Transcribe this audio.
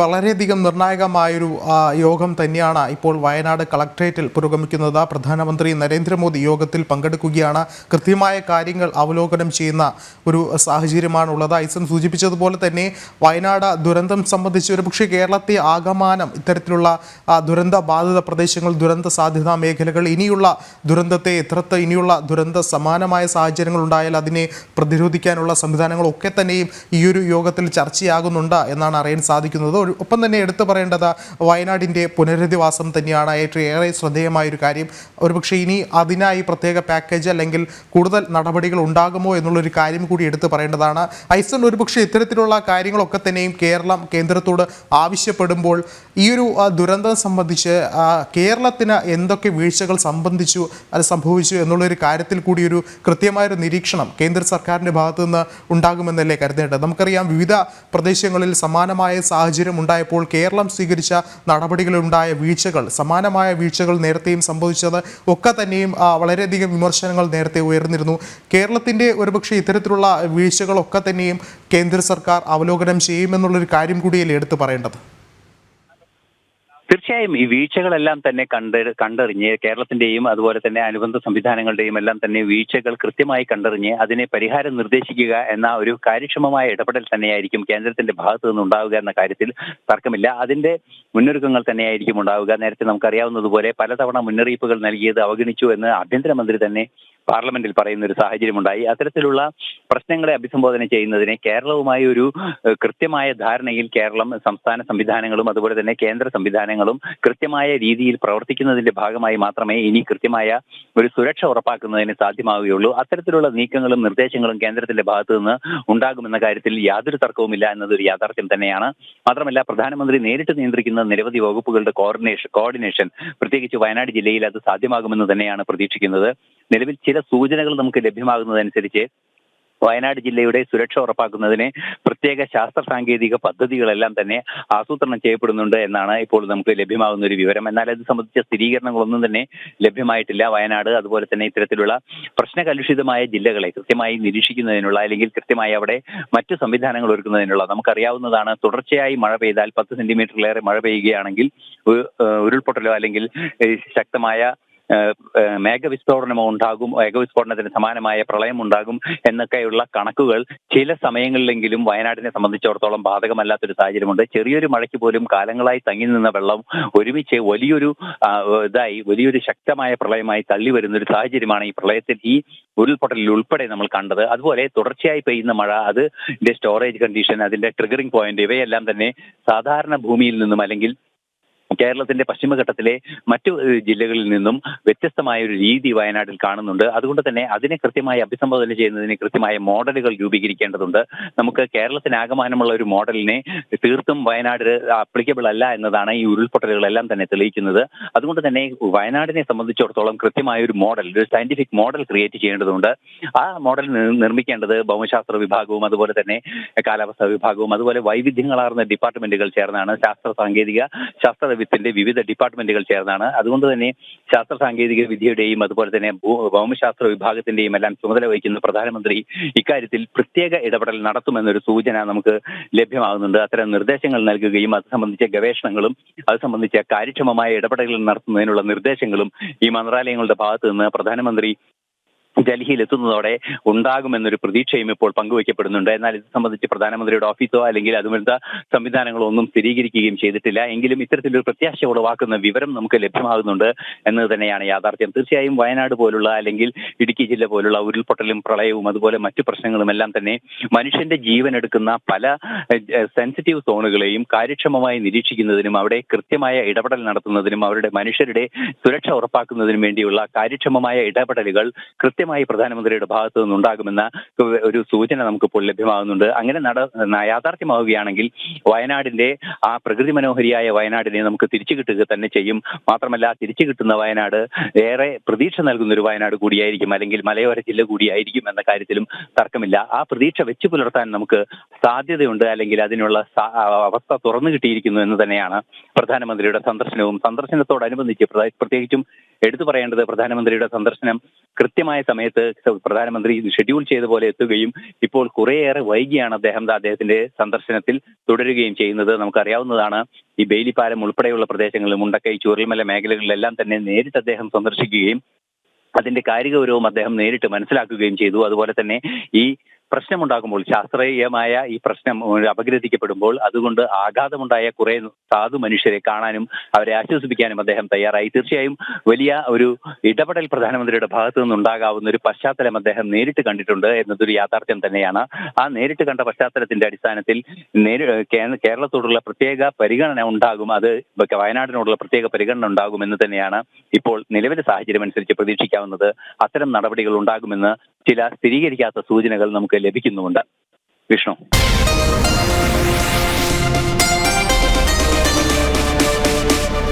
വളരെയധികം നിർണായകമായൊരു യോഗം തന്നെയാണ് ഇപ്പോൾ വയനാട് കളക്ട്രേറ്റിൽ പുരോഗമിക്കുന്നത്. പ്രധാനമന്ത്രി നരേന്ദ്രമോദി യോഗത്തിൽ പങ്കെടുക്കുകയാണ്. കൃത്യമായ കാര്യങ്ങൾ അവലോകനം ചെയ്യുന്ന ഒരു സാഹചര്യമാണുള്ളത്. ഐസൻ സൂചിപ്പിച്ചതുപോലെ തന്നെ വയനാട് ദുരന്തം സംബന്ധിച്ച് ഒരുപക്ഷെ കേരളത്തെ ആകമാനം ഇത്തരത്തിലുള്ള ദുരന്ത ബാധിത പ്രദേശങ്ങൾ ദുരന്ത സാധ്യതാ മേഖലകൾ ഇനിയുള്ള ദുരന്തത്തെ എത്രത്ത് ഇനിയുള്ള ദുരന്ത സമാനമായ സാഹചര്യങ്ങൾ ഉണ്ടായാൽ അതിനെ പ്രതിരോധിക്കാനുള്ള സംവിധാനങ്ങളൊക്കെ തന്നെയും ഈ ഒരു യോഗത്തിൽ ചർച്ചയാകുന്നുണ്ട് എന്നാണ് അറിയാൻ സാധിക്കുന്നത്. ഒപ്പം തന്നെ എടുത്തു പറയേണ്ടത് വയനാടിന്റെ പുനരധിവാസം തന്നെയാണ്. ഏറ്റവും ഏറെ ശ്രദ്ധേയമായ ഒരു കാര്യം. ഒരുപക്ഷെ ഇനി അതിനായി പ്രത്യേക പാക്കേജ് അല്ലെങ്കിൽ കൂടുതൽ നടപടികൾ ഉണ്ടാകുമോ എന്നുള്ളൊരു കാര്യം കൂടി എടുത്തു പറയേണ്ടതാണ്. ഐസൺ ഒരുപക്ഷെ ഇത്തരത്തിലുള്ള കാര്യങ്ങളൊക്കെ തന്നെയും കേരളം കേന്ദ്രത്തോട് ആവശ്യപ്പെടുമ്പോൾ ഈ ഒരു ദുരന്തം സംബന്ധിച്ച് കേരളത്തിന് എന്തൊക്കെ വീഴ്ചകൾ സംബന്ധിച്ചു അത് സംഭവിച്ചു എന്നുള്ളൊരു കാര്യത്തിൽ കൂടി ഒരു കൃത്യമായൊരു നിരീക്ഷണം കേന്ദ്ര സർക്കാരിന്റെ ഭാഗത്തു നിന്ന് ഉണ്ടാകുമെന്നല്ലേ കരുതേണ്ടത്. നമുക്കറിയാം വിവിധ പ്രദേശങ്ങളിൽ സമാനമായ സാഹചര്യം ഉണ്ടായപ്പോൾ കേരളം സ്വീകരിച്ച നടപടികളുണ്ടായ വീഴ്ചകൾ സമാനമായ വീഴ്ചകൾ നേരത്തെയും സംഭവിച്ചത് ഒക്കെ തന്നെയും വളരെയധികം വിമർശനങ്ങൾ നേരത്തെ ഉയർന്നിരുന്നു. കേരളത്തിന്റെ ഒരുപക്ഷെ ഇത്തരത്തിലുള്ള വീഴ്ചകളൊക്കെ തന്നെയും കേന്ദ്ര സർക്കാർ അവലോകനം ചെയ്യുമെന്നുള്ളൊരു കാര്യം കൂടിയല്ലേ എടുത്തു പറയേണ്ടത്? തീർച്ചയായും ഈ വീഴ്ചകളെല്ലാം തന്നെ കണ്ട് കണ്ടറിഞ്ഞ് കേരളത്തിന്റെയും അതുപോലെ തന്നെ അനുബന്ധ സംവിധാനങ്ങളുടെയും എല്ലാം തന്നെ വീഴ്ചകൾ കൃത്യമായി കണ്ടറിഞ്ഞ് അതിനെ പരിഹാരം നിർദ്ദേശിക്കുക എന്ന ഒരു കാര്യക്ഷമമായ ഇടപെടൽ തന്നെയായിരിക്കും കേന്ദ്രത്തിന്റെ ഭാഗത്തു നിന്ന് ഉണ്ടാവുക എന്ന കാര്യത്തിൽ തർക്കമില്ല. അതിന്റെ മുന്നൊരുക്കങ്ങൾ തന്നെയായിരിക്കും ഉണ്ടാവുക. നേരത്തെ നമുക്കറിയാവുന്നതുപോലെ പലതവണ മുന്നറിയിപ്പുകൾ നൽകിയത് അവഗണിച്ചു എന്ന് ആഭ്യന്തരമന്ത്രി തന്നെ പാർലമെന്റിൽ പറയുന്ന ഒരു സാഹചര്യമുണ്ടായി. അത്തരത്തിലുള്ള പ്രശ്നങ്ങളെ അഭിസംബോധന ചെയ്യുന്നതിനെ കേരളവുമായി ഒരു കൃത്യമായ ധാരണയിൽ കേരളം സംസ്ഥാന സംവിധാനങ്ങളും അതുപോലെ തന്നെ കേന്ദ്ര സംവിധാനങ്ങളും കൃത്യമായ രീതിയിൽ പ്രവർത്തിക്കുന്നതിന്റെ ഭാഗമായി മാത്രമേ ഇനി കൃത്യമായ ഒരു സുരക്ഷ ഉറപ്പാക്കുന്നതിന് സാധ്യമാവുകയുള്ളൂ. അത്തരത്തിലുള്ള നീക്കങ്ങളും നിർദ്ദേശങ്ങളും കേന്ദ്രത്തിന്റെ ഭാഗത്തു നിന്ന് ഉണ്ടാകുമെന്ന കാര്യത്തിൽ യാതൊരു തർക്കവുമില്ല എന്നതൊരു യാഥാർത്ഥ്യം തന്നെയാണ്. മാത്രമല്ല പ്രധാനമന്ത്രി നേരിട്ട് നിയന്ത്രിക്കുന്ന നിരവധി വകുപ്പുകളുടെ കോർഡിനേഷൻ കോർഡിനേഷൻ പ്രത്യേകിച്ച് വയനാട് ജില്ലയിൽ അത് സാധ്യമാകുമെന്ന് തന്നെയാണ് പ്രതീക്ഷിക്കുന്നത്. നിലവിൽ ചില സൂചനകൾ നമുക്ക് ലഭ്യമാകുന്നതനുസരിച്ച് വയനാട് ജില്ലയുടെ സുരക്ഷ ഉറപ്പാക്കുന്നതിന് പ്രത്യേക ശാസ്ത്ര സാങ്കേതിക പദ്ധതികളെല്ലാം തന്നെ ആസൂത്രണം ചെയ്യപ്പെടുന്നുണ്ട് എന്നാണ് ഇപ്പോൾ നമുക്ക് ലഭ്യമാകുന്ന ഒരു വിവരം. എന്നാൽ ഇത് സംബന്ധിച്ച സ്ഥിരീകരണങ്ങളൊന്നും തന്നെ ലഭ്യമായിട്ടില്ല. വയനാട് അതുപോലെ തന്നെ ഇത്തരത്തിലുള്ള പ്രശ്നകലുഷിതമായ ജില്ലകളെ കൃത്യമായി നിരീക്ഷിക്കുന്നതിനുള്ള അല്ലെങ്കിൽ കൃത്യമായി അവിടെ മറ്റു സംവിധാനങ്ങൾ ഒരുക്കുന്നതിനുള്ള നമുക്കറിയാവുന്നതാണ്. തുടർച്ചയായി മഴ പെയ്താൽ പത്ത് സെന്റിമീറ്ററിലേറെ മഴ പെയ്യുകയാണെങ്കിൽ ഉരുൾപൊട്ടലോ അല്ലെങ്കിൽ ശക്തമായ മേഘവിസ്ഫോടനമോ ഉണ്ടാകും മേഘവിസ്ഫോടനത്തിന് സമാനമായ പ്രളയം ഉണ്ടാകും എന്നൊക്കെയുള്ള കണക്കുകൾ ചില സമയങ്ങളിലെങ്കിലും വയനാടിനെ സംബന്ധിച്ചിടത്തോളം ബാധകമല്ലാത്തൊരു സാഹചര്യമുണ്ട്. ചെറിയൊരു മഴയ്ക്ക് പോലും കാലങ്ങളായി തങ്ങി നിന്ന വെള്ളം ഒരുമിച്ച് വലിയൊരു ഇതായി വലിയൊരു ശക്തമായ പ്രളയമായി തള്ളി വരുന്ന ഒരു സാഹചര്യമാണ് ഈ പ്രളയത്തിൽ ഈ ഉരുൾപൊട്ടലിൽ ഉൾപ്പെടെ നമ്മൾ കണ്ടത്. അതുപോലെ തുടർച്ചയായി പെയ്യുന്ന മഴ അത് സ്റ്റോറേജ് കണ്ടീഷൻ അതിന്റെ ട്രിഗറിംഗ് പോയിന്റ് ഇവയെല്ലാം തന്നെ സാധാരണ ഭൂമിയിൽ നിന്നും അല്ലെങ്കിൽ കേരളത്തിന്റെ പശ്ചിമഘട്ടത്തിലെ മറ്റു ജില്ലകളിൽ നിന്നും വ്യത്യസ്തമായ ഒരു രീതി വയനാട്ടിൽ കാണുന്നുണ്ട്. അതുകൊണ്ട് തന്നെ അതിനെ കൃത്യമായി അഭിസംബോധന ചെയ്യുന്നതിന് കൃത്യമായ മോഡലുകൾ രൂപീകരിക്കേണ്ടതുണ്ട്. നമുക്ക് കേരളത്തിനാകമാനമുള്ള ഒരു മോഡലിനെ തീർത്തും വയനാട് അപ്ലിക്കബിൾ അല്ല എന്നതാണ് ഈ ഉരുൾപൊട്ടലുകളെല്ലാം തന്നെ തെളിയിക്കുന്നത്. അതുകൊണ്ട് തന്നെ വയനാടിനെ സംബന്ധിച്ചിടത്തോളം കൃത്യമായ ഒരു മോഡൽ ഒരു സയന്റിഫിക് മോഡൽ ക്രിയേറ്റ് ചെയ്യേണ്ടതുണ്ട്. ആ മോഡൽ നിർമ്മിക്കേണ്ടത് ഭൗമശാസ്ത്ര വിഭാഗവും അതുപോലെ തന്നെ കാലാവസ്ഥാ വിഭാഗവും അതുപോലെ വൈവിധ്യങ്ങളാർന്ന ഡിപ്പാർട്ട്മെന്റുകൾ ചേർന്നാണ് ശാസ്ത്ര സാങ്കേതിക ശാസ്ത്ര വിത്തിന്റെ വിവിധ ഡിപ്പാർട്ട്മെന്റുകൾ ചേർന്നാണ്. അതുകൊണ്ട് തന്നെ ശാസ്ത്ര സാങ്കേതിക വിദ്യയുടെയും അതുപോലെ തന്നെ ഭൗമശാസ്ത്ര വിഭാഗത്തിന്റെയും എല്ലാം ചുമതല വഹിക്കുന്ന പ്രധാനമന്ത്രി ഇക്കാര്യത്തിൽ പ്രത്യേക ഇടപെടൽ നടത്തുമെന്നൊരു സൂചന നമുക്ക് ലഭ്യമാകുന്നുണ്ട്. അത്തരം നിർദ്ദേശങ്ങൾ നൽകുകയും അത് സംബന്ധിച്ച ഗവേഷണങ്ങളും അത് സംബന്ധിച്ച കാര്യക്ഷമമായ ഇടപെടലുകൾ നടത്തുന്നതിനുള്ള നിർദ്ദേശങ്ങളും ഈ മന്ത്രാലയങ്ങളുടെ ഭാഗത്തു നിന്ന് പ്രധാനമന്ത്രി ഡൽഹിയിൽ എത്തുന്നതോടെ ഉണ്ടാകുമെന്നൊരു പ്രതീക്ഷയും ഇപ്പോൾ പങ്കുവയ്ക്കപ്പെടുന്നുണ്ട്. എന്നാൽ ഇത് സംബന്ധിച്ച് പ്രധാനമന്ത്രിയുടെ ഓഫീസോ അല്ലെങ്കിൽ അതുപോലത്തെ സംവിധാനങ്ങളോ ഒന്നും സ്ഥിരീകരിക്കുകയും ചെയ്തിട്ടില്ല. എങ്കിലും ഇത്തരത്തിലൊരു പ്രത്യാശ ഉളവാക്കുന്ന വിവരം നമുക്ക് ലഭ്യമാകുന്നുണ്ട് എന്നത് തന്നെയാണ് യാഥാർത്ഥ്യം. തീർച്ചയായും വയനാട് പോലുള്ള അല്ലെങ്കിൽ ഇടുക്കി ജില്ല പോലുള്ള ഉരുൾപൊട്ടലും പ്രളയവും അതുപോലെ മറ്റു പ്രശ്നങ്ങളും എല്ലാം തന്നെ മനുഷ്യന്റെ ജീവൻ എടുക്കുന്ന പല സെൻസിറ്റീവ് സോണുകളെയും കാര്യക്ഷമമായി നിരീക്ഷിക്കുന്നതിനും അവിടെ കൃത്യമായ ഇടപെടൽ നടത്തുന്നതിനും അവരുടെ മനുഷ്യരുടെ സുരക്ഷ ഉറപ്പാക്കുന്നതിനും വേണ്ടിയുള്ള കാര്യക്ഷമമായ ഇടപെടലുകൾ കൃത്യമായി പ്രധാനമന്ത്രിയുടെ ഭാഗത്തു നിന്നുണ്ടാകുമെന്ന ഒരു സൂചന നമുക്കിപ്പോൾ ലഭ്യമാകുന്നുണ്ട്. അങ്ങനെ നട യാഥാർത്ഥ്യമാവുകയാണെങ്കിൽ വയനാടിന്റെ ആ പ്രകൃതി മനോഹരിയായ വയനാടിനെ നമുക്ക് തിരിച്ചു കിട്ടുക തന്നെ ചെയ്യും. മാത്രമല്ല തിരിച്ചു കിട്ടുന്ന വയനാട് ഏറെ പ്രതീക്ഷ നൽകുന്ന ഒരു വയനാട് കൂടിയായിരിക്കും. അല്ലെങ്കിൽ മലയോര ജില്ല കൂടിയായിരിക്കും എന്ന കാര്യത്തിലും തർക്കമില്ല. ആ പ്രതീക്ഷ വെച്ചു പുലർത്താൻ നമുക്ക് സാധ്യതയുണ്ട്. അല്ലെങ്കിൽ അതിനുള്ള അവസ്ഥ തുറന്നു കിട്ടിയിരിക്കുന്നു എന്ന് തന്നെയാണ് പ്രധാനമന്ത്രിയുടെ സന്ദർശനവും. സന്ദർശനത്തോടനുബന്ധിച്ച് പ്രത്യേകിച്ചും എടുത്തു പറയേണ്ടത് പ്രധാനമന്ത്രിയുടെ സന്ദർശനം കൃത്യമായ സമയത്ത് പ്രധാനമന്ത്രി ഷെഡ്യൂൾ ചെയ്ത പോലെ എത്തുകയും ഇപ്പോൾ കുറേയേറെ വൈകിയാണ് അദ്ദേഹം അദ്ദേഹത്തിന്റെ സന്ദർശനത്തിൽ തുടരുകയും ചെയ്യുന്നത്. നമുക്കറിയാവുന്നതാണ് ഈ ബെയിലിപ്പാലം ഉൾപ്പെടെയുള്ള പ്രദേശങ്ങളിൽ മുണ്ടക്കൈ ചൂരൽമല മേഖലകളിലെല്ലാം തന്നെ നേരിട്ട് അദ്ദേഹം സന്ദർശിക്കുകയും അതിന്റെ കാര്യഗൗരവം അദ്ദേഹം നേരിട്ട് മനസ്സിലാക്കുകയും ചെയ്തു. അതുപോലെ തന്നെ ഈ പ്രശ്നമുണ്ടാകുമ്പോൾ ശാസ്ത്രീയമായ ഈ പ്രശ്നം അപഗ്രഥിക്കപ്പെടുമ്പോൾ അതുകൊണ്ട് ആഘാതമുണ്ടായ കുറെ സാധു മനുഷ്യരെ കാണാനും അവരെ ആശ്വസിപ്പിക്കാനും അദ്ദേഹം തയ്യാറായി. തീർച്ചയായും വലിയ ഒരു ഇടപെടൽ പ്രധാനമന്ത്രിയുടെ ഭാഗത്തു നിന്നുണ്ടാകാവുന്ന ഒരു പശ്ചാത്തലം അദ്ദേഹം നേരിട്ട് കണ്ടിട്ടുണ്ട് എന്നതൊരു യാഥാർത്ഥ്യം തന്നെയാണ്. ആ നേരിട്ട് കണ്ട പശ്ചാത്തലത്തിന്റെ അടിസ്ഥാനത്തിൽ കേരളത്തോടുള്ള പ്രത്യേക പരിഗണന ഉണ്ടാകും. അത് വയനാടിനോടുള്ള പ്രത്യേക പരിഗണന ഉണ്ടാകും എന്ന് തന്നെയാണ് ഇപ്പോൾ നിലവിലെ സാഹചര്യം അനുസരിച്ച് പ്രതീക്ഷിക്കാവുന്നത്. അത്തരം നടപടികൾ ഉണ്ടാകുമെന്ന് ചില സ്ഥിരീകരിക്കാത്ത സൂചനകൾ നമുക്ക് ലഭിക്കുന്നുമുണ്ട്. വിഷ്ണു.